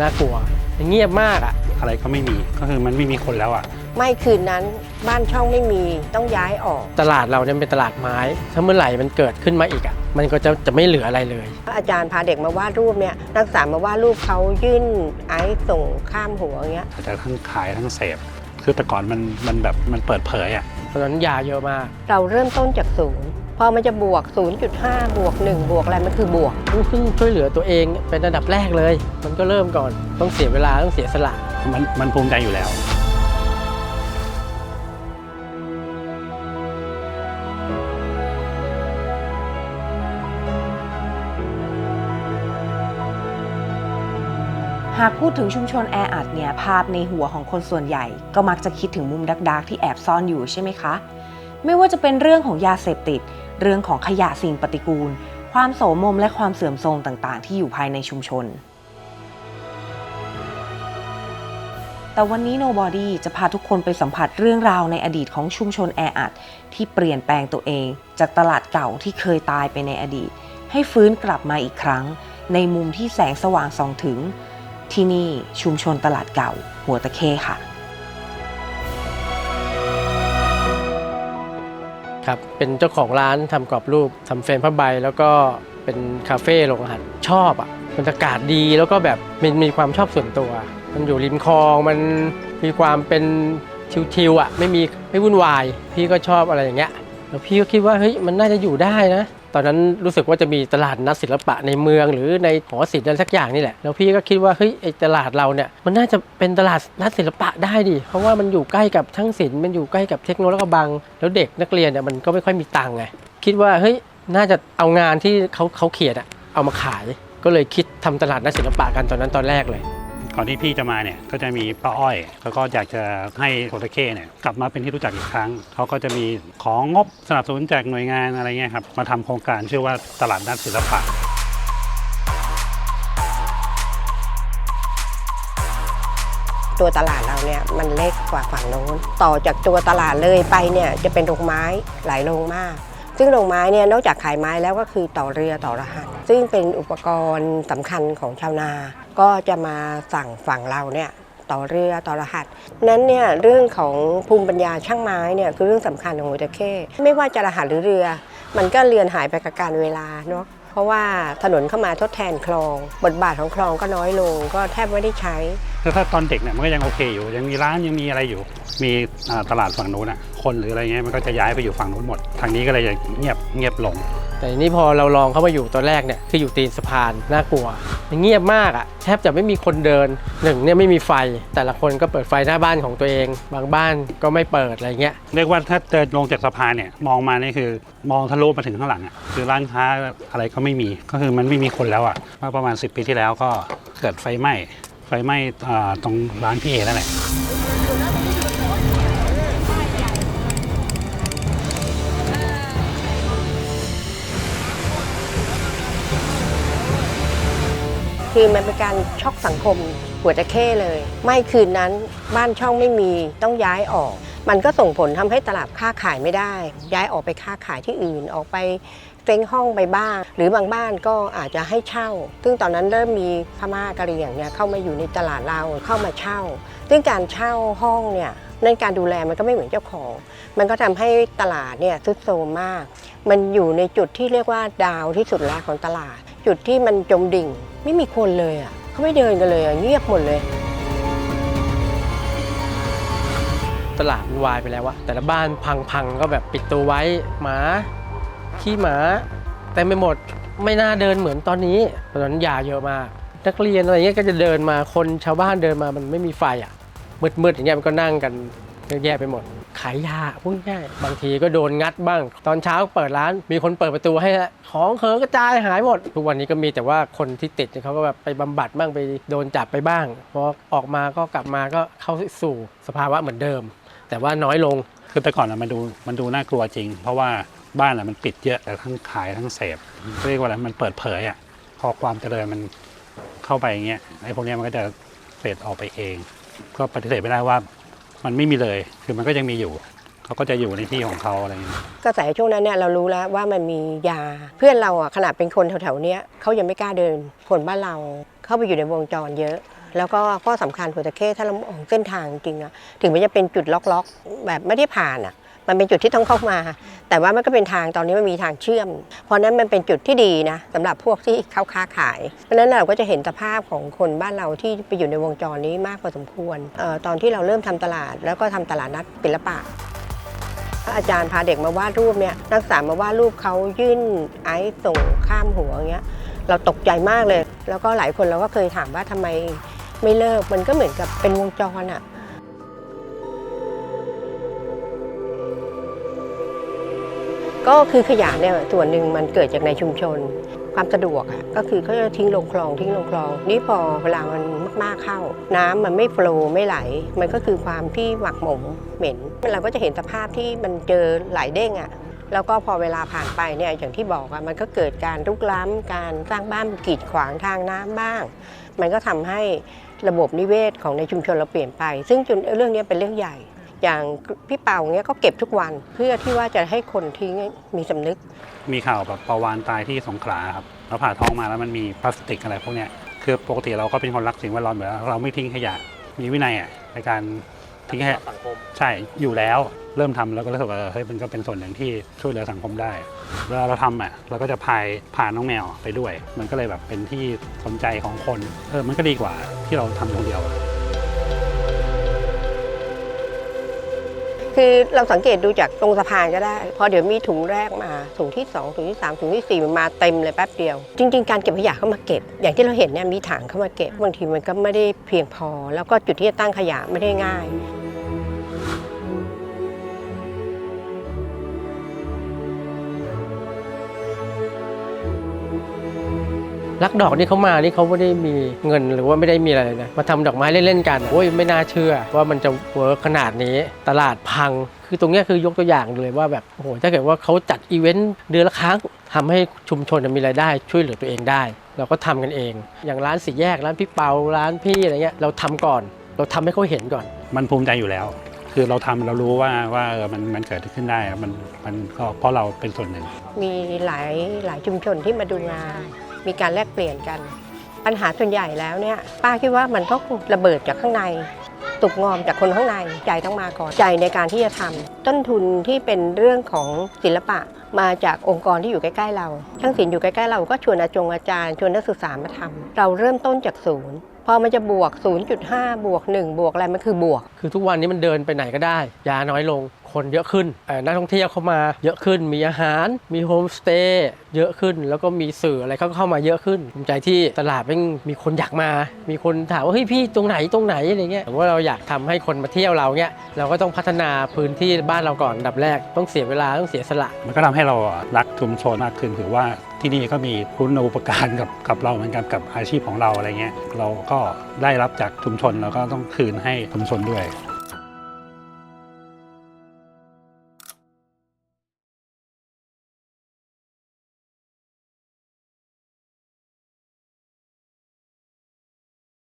น่ากลัวเงียบมากอะ อะไรก็ไม่มีก็คือมันไม่มีคนแล้วอะ ไม่คืนนั้นบ้านช่องไม่มีต้องย้ายออก ตลาดเราเนี่ยเป็นตลาดไม้ ถ้าเมื่อไหร่มันเกิดขึ้นมาอีกอะ มันก็จะจะไม่เหลืออะไรเลย อาจารย์พาเด็กมาวาดรูปเนี่ยนักศึกษามาวาดรูปเขายื่นไอซ์ส่งข้ามหัวอย่างเงี้ยแต่ทั้งขายทั้งเสพคือแต่ก่อนมันมันแบบมันเปิดเผยอะ ตอนนั้นยาเยอะมาก เราเริ่มต้นจากศูนย์ พอมันจะบวก 0.5 บวก 1 บวกอะไร มันคือบวก เพิ่งช่วยเหลือตัวเองเป็นระดับแรกเลย มันก็เริ่มก่อนต้องเสียเวลาต้องเสียสละ มันมันภูมิใจอยู่แล้ว หากพูดถึงชุมชนแออัดเนี่ยภาพในหัวของคนส่วนใหญ่ ก็มักจะคิดถึงมุมดักๆที่แอบซ่อนอยู่ใช่ไหมคะ ไม่ว่าจะเป็นเรื่องของยาเสพติด เรื่องของขยะสิ่งปฏิกูล ความโสมมและความเสื่อมโทรมต่างๆ ที่อยู่ภายในชุมชน แต่วันนี้ Nobody จะพาทุกคนไปสัมผัสเรื่องราวในอดีตของชุมชนแออัด ที่เปลี่ยนแปลงตัวเอง จากตลาดเก่าที่เคยตายไปในอดีต ให้ฟื้นกลับมาอีกครั้ง ในมุมที่แสงสว่างส่องถึง ที่นี่ชุมชนตลาดเก่า หัวตะเข้ค่ะ ครับเป็นเจ้าของร้านทำกรอบรูปทำเฟรมผ้าใบ แล้วก็เป็นคาเฟ่โรงอาหารชอบอะบรรยากาศดีแล้วก็แบบมันมีความชอบส่วนตัว มันอยู่ริมคลองมันมีความเป็นชิวๆอะไม่มีไม่วุ่นวาย พี่ก็ชอบอะไรอย่างเงี้ยแล้วพี่ก็คิดว่าเฮ้ยมันน่าจะอยู่ได้นะ ตอนนั้นรู้สึกว่าจะมีตลาดนัดศิลปะในเมืองหรือในหอศิลป์อะไรสักอย่างนี่แหละ แล้วพี่ก็คิดว่าเฮ้ยไอตลาดเราเนี่ยมันน่าจะเป็นตลาดนัดศิลปะได้ดิ เพราะว่ามันอยู่ใกล้กับทั้งศิลป์มันอยู่ใกล้กับเทคโนโลยีบัง แล้วเด็กนักเรียนเนี่ยมันก็ไม่ค่อยมีตังค์ไง คิดว่าเฮ้ยน่าจะเอางานที่เขาเขาเขียนอะเอามาขาย ก็เลยคิดทำตลาดนัดศิลปะกันตอนนั้นตอนแรกเลย ก่อนที่พี่จะมาเนี่ยก็จะมีป้าอ้อยแล้วก็อยากจะให้โคตเคเนี่ยกลับมาเป็นที่รู้จักอีกครั้งเขาก็จะมีของงบสนับสนุนจากหน่วยงานอะไรเงี้ยครับมาทำโครงการชื่อว่าตลาดนัดศิลปะตัวตลาดเราเนี่ยมันเล็กกว่าฝั่งโน้น ต่อจากตัวตลาดเลยไปเนี่ยจะเป็นโรงไม้หลายโรงมาก ซึ่งโรงไม้เนี่ยนอกจากขายไม้แล้วก็คือต่อเรือต่อรหัส ซึ่งเป็นอุปกรณ์สำคัญของชาวนา ก็จะมาสั่งฝั่งเราเนี่ยต่อเรือต่อรหัส นั้นเนี่ยเรื่องของภูมิปัญญาช่างไม้เนี่ยคือเรื่องสำคัญของหัวตะเข้ไม่ว่าจะรหัสหรือเรือ มันก็เลือนหายไปกับการเวลาเนาะเพราะว่าถนนเข้ามาทดแทนคลอง บทบาทของคลองก็น้อยลง ก็แทบไม่ได้ใช้คือถ้าตอนเด็กเนี่ยมันก็ยังโอเคอยู่ ยังมีร้านยังมีอะไรอยู่ มีอ่าตลาดฝั่งนู้นอะคนหรืออะไรเงี้ยมันก็จะย้ายไปอยู่ฝั่งนู้นหมด ทางนี้ก็เลยจะเงียบเงียบลง แต่ทีนี้พอเราลองเข้ามาอยู่ตอนแรกเนี่ยคืออยู่ตีนสะพานน่ากลัว เงียบมากอะแทบจะไม่มีคนเดินหนึ่งเนี่ยไม่มีไฟ แต่ละคนก็เปิดไฟหน้าบ้านของตัวเอง บางบ้านก็ไม่เปิดอะไรเงี้ยเรียกว่าถ้าเดินลงจากสะพานเนี่ยมองมานี่คือ มองทะลุมาถึงข้างหลังอะคือร้านค้าอะไรก็ไม่มีก็คือมันไม่มีคนแล้วอะเมื่อประมาณ 10 ปีที่แล้วก็เกิดไฟไหม้ไฟไหม้ตรงร้านพี่เอนั่นแหละ คือมันเป็นการช็อกสังคมหัวตะเข้เลย ไม่คืนนั้นบ้านช่องไม่มีต้องย้ายออก มันก็ส่งผลทำให้ตลาดค้าขายไม่ได้ ย้ายออกไปค้าขายที่อื่นออกไปเซ้งห้องไปบ้าง หรือบางบ้านก็อาจจะให้เช่า ซึ่งตอนนั้นเริ่มมีพม่ากะเหรี่ยงเนี่ยเข้ามาอยู่ในตลาดเราเข้ามาเช่า ซึ่งการเช่าห้องเนี่ยในการดูแลมันก็ไม่เหมือนเจ้าของ มันก็ทำให้ตลาดเนี่ยทรุดโทรมมาก มันอยู่ในจุดที่เรียกว่าดาวที่สุดแล้วของตลาด จุดที่มันจมดิ่ง ไม่มีคนเลยอะเขาไม่เดินกันเลยอะเงียบหมดเลย ตลาดมันวายไปแล้วอะแต่ละบ้านพังๆก็แบบปิดตัวไว้หมาขี้หมาแต่ไม่หมดไม่น่าเดินเหมือนตอนนี้ตอนนั้นยาเยอะมากนักเรียนอะไรเงี้ยก็จะเดินมาคนชาวบ้านเดินมามันไม่มีไฟอะมืดๆอย่างเงี้ยมันก็นั่งกันแยะไปหมด ขายยาพูดง่ายบางทีก็โดนงัดบ้าง ตอนเช้าเปิดร้านมีคนเปิดประตูให้แล้วของเขอกระจายหายหมด ทุกวันนี้ก็มีแต่ว่าคนที่ติดเนี่ยเขาก็แบบไปบำบัดบ้างไปโดนจับไปบ้างพอออกมาก็กลับมาก็เข้าสู่สภาวะเหมือนเดิม แต่ว่าน้อยลง คือแต่ก่อนอะมันดูมันดูน่ากลัวจริง เพราะว่าบ้านอะมันปิดเยอะแต่ทั้งขายทั้งเสพเรียกว่าอะไรมันเปิดเผยอะพอความเจริญมันเข้าไปอย่างเงี้ยไอ้พวกเนี้ยมันก็จะเฟดออกไปเอง ก็ปฏิเสธไม่ได้ว่า มันไม่มีเลย คือมันก็ยังมีอยู่ เขาก็จะอยู่ในที่ของเขาอะไรอย่างเงี้ยก็แต่ช่วงนั้นเนี่ยเรารู้แล้วว่ามันมียา เพื่อนเราอะขนาดเป็นคนแถวๆเนี้ยเขายังไม่กล้าเดินคนบ้านเรา เข้าไปอยู่ในวงจรเยอะ แล้วก็ข้อสำคัญหัวตะเข้ถ้าเรามองเส้นทางจริงๆอะถึงมันจะเป็นจุดล็อกๆ แบบไม่ได้ผ่านอะ มันเป็นจุดที่ต้องเข้ามา แต่ว่ามันก็เป็นทางตอนนี้มันมีทางเชื่อม เพราะนั้นมันเป็นจุดที่ดีนะสำหรับพวกที่เข้าค้าขาย เพราะนั้นเราก็จะเห็นสภาพของคนบ้านเราที่ไปอยู่ในวงจรนี้มากพอสมควรออตอนที่เราเริ่มทำตลาด แล้วก็ทำตลาดนัดศิลปะอาจารย์พาเด็กมาวาดรูปเนี่ยนักศึกษามาวาดรูปเขายื่นไอซ์ส่งข้ามหัวอย่างเงี้ยเราตกใจมากเลย แล้วก็หลายคนเราก็เคยถามว่าทำไมไม่เลิกมันก็เหมือนกับเป็นวงจรอะ ก็คือขยะเนี่ยส่วนหนึ่งมันเกิดจากในชุมชน ความสะดวกอะก็คือเขาจะทิ้งลงคลองทิ้งลงคลอง นี่พอเวลามันมากๆเข้า น้ำมันไม่โฟลว์ไม่ไหล มันก็คือความที่หมักหมมเหม็นเราก็จะเห็นสภาพที่มันเจอหลายเด้งอะแล้วก็พอเวลาผ่านไปเนี่ยอย่างที่บอกอะมันก็เกิดการรุกล้ำการสร้างบ้านกีดขวางทางน้ำบ้าง มันก็ทำให้ระบบนิเวศของในชุมชนเราเปลี่ยนไป ซึ่งจนเรื่องนี้เป็นเรื่องใหญ่ อย่างพี่เป่าเนี้ยก็เก็บทุกวันเพื่อที่ว่าจะให้คนทิ้งมีสำนึก มีข่าวแบบปลาวานตายที่สงขลาครับเราผ่าท้องมาแล้วมันมีพลาสติกอะไรพวกเนี้ยคือปกติเราก็เป็นคนรักสิ่งแวดล้อมอยู่แล้วเราไม่ทิ้งขยะมีวินัยอะในการทิ้งขยะสังคมใช่อยู่แล้วเริ่มทำแล้วก็รู้สึกว่าเออเฮ้ยมันก็เป็นส่วนหนึ่งที่ช่วยเหลือสังคมได้ เวลาเราทำอะเราก็จะพายพาน้องแมวไปด้วย มันก็เลยแบบเป็นที่สนใจของคนเออมันก็ดีกว่าที่เราทำคนเดียว คือเราสังเกตดูจากตรงสะพานก็ได้ พอเดี๋ยวมีถุงแรกมาถุงที่ 2 ถุงที่ 3 ถุงทีสี่ 4 มันมาเต็มเลยแป๊บเดียว จริง ๆ การเก็บขยะเข้ามาเก็บ อย่างที่เราเห็นเนี่ยมีถังเข้ามาเก็บบางทีมันก็ไม่ได้เพียงพอ แล้วก็จุดที่จะตั้งขยะไม่ได้ง่าย รักดอกนี่เขามานี่เขาไม่ได้มีเงินหรือว่าไม่ได้มีอะไรเลยนะมาทำดอกไม้เล่นๆกันโอ้ยไม่น่าเชื่อ ว่ามันจะเวิร์กขนาดนี้ตลาดพัง คือตรงเนี้ยคือยกตัวอย่างเลยว่าแบบโอ้โหถ้าเกิดว่าเขาจัดอีเวนต์เดือนละครั้งทำให้ชุมชนมีรายได้ช่วยเหลือตัวเองได้ เราก็ทำกันเอง อย่างร้านสีแยกร้านพี่เปาร้านพี่อะไรเงี้ยเราทำก่อน เราทำให้เขาเห็นก่อน มันภูมิใจอยู่แล้ว คือเราทำเรารู้ว่าว่าเออมันมันเกิดขึ้นได้อะมันมันก็เพราะเราเป็นส่วนหนึ่ง มีหลายหลายชุมชนที่มาดูงาน มีการแลกเปลี่ยนกัน ปัญหาส่วนใหญ่แล้วเนี่ยป้าคิดว่ามันต้องระเบิดจากข้างในตุกงอมจากคนข้างในใจต้องมาก่อนใจในการที่จะทำต้นทุนที่เป็นเรื่องของศิลปะมาจากองค์กรที่อยู่ใกล้ๆเราช่างศิลป์อยู่ใกล้ๆเราก็ชวนอาจงอาจารย์ ชวนนักศึกษามาทำเราเริ่มต้นจากศูนย์พอมันจะบวก 0.5 บวก 1 บวกอะไรมันคือบวก คือทุกวันนี้มันเดินไปไหนก็ได้ ยาน้อยลง คนเยอะขึ้น นักท่องเที่ยวเข้ามาเยอะขึ้น มีอาหาร มีโฮมสเตย์เยอะขึ้น แล้วก็มีสื่ออะไรเข้าเข้ามาเยอะขึ้นภูมิใจที่ตลาดม่งมีคนอยากมา มีคนถามว่าเฮ้ยพี่ตรงไหนตรงไหนอะไรเงี้ยว่าเราอยากทำให้คนมาเที่ยวเราเงี้ยเราก็ต้องพัฒนาพื้นที่บ้านเราก่อนดับแรก ต้องเสียเวลาต้องเสียสละ มันก็ทำให้เรารักชุมชนมากขึ้นถือว่าที่นี่ก็มีคุณอุปการกับกับเราเหมือนกันกับอาชีพของเราอะไรเงี้ยเราก็ได้รับจากชุมชนเราก็ต้องคืนให้ชุมชนด้วย